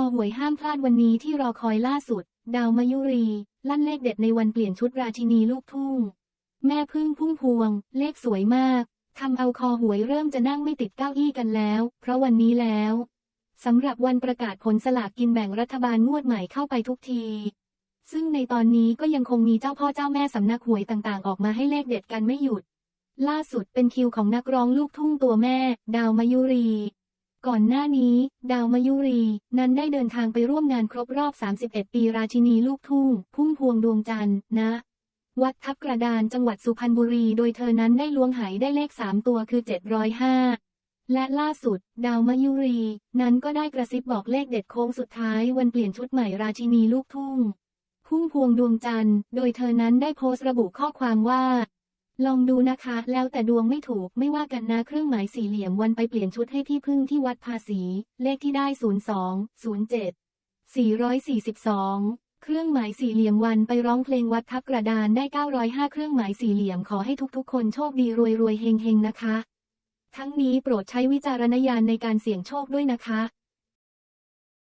อหวยห้ามพลาดวันนี้ที่รอคอยล่าสุด ดาวมายุรี ลั่นเลขเด็ดในวันเปลี่ยนชุดราชินีลูกทุ่ง แม่พึ่งพุ่มพวง เลขสวยมากทำเอาคอหวยเริ่มจะนั่งไม่ติดเก้าอี้กันแล้ว เพราะวันนี้แล้วสำหรับวันประกาศผลสลากกินแบ่งรัฐบาลงวดใหม่เข้าไปทุกที ซึ่งในตอนนี้ก็ยังคงมีเจ้าพ่อเจ้าแม่สำนักหวยต่างๆ ออกมาให้เลขเด็ดกันไม่หยุด ล่าสุดเป็นคิวของนักร้องลูกทุ่งตัวแม่ ดาวมายุรี ก่อนหน้านี้ ดาวมายุรี นั้นได้เดินทางไปร่วมงานครบรอบ 31 ปีราชินีลูกทุ่ง พุ่มพวงดวงจันทร์นะ วัดทับกระดานจังหวัดสุพรรณบุรี โดยเธอนั้นได้ล้วงหายได้เลข 3 ตัวคือ 705 และล่าสุด ดาวมายุรี นั้นก็ได้กระซิบบอกเลขเด็ดโค้งสุดท้ายวันเปลี่ยนชุดใหม่ราชินีลูกทุ่ง พุ่มพวงดวงจันทร์ โดยเธอนั้นได้โพสต์ระบุข้อความว่า ลองดูนะคะ แล้วแต่ดวงไม่ถูกไม่ว่ากันนะเครื่องหมายสี่เหลี่ยมวันไปเปลี่ยนชุดให้พี่พึ่งที่วัดภาษี เลขที่ได้ 02 07 442 เครื่องหมายสี่เหลี่ยมวันไปร้องเพลงวัดทับกระดานได้ 905 เครื่องหมายสี่เหลี่ยมขอให้ทุกๆ คนโชคดีรวยรวยๆเฮงเฮงๆนะคะ ทั้งนี้โปรดใช้วิจารณญาณในการเสี่ยงโชคด้วยนะคะ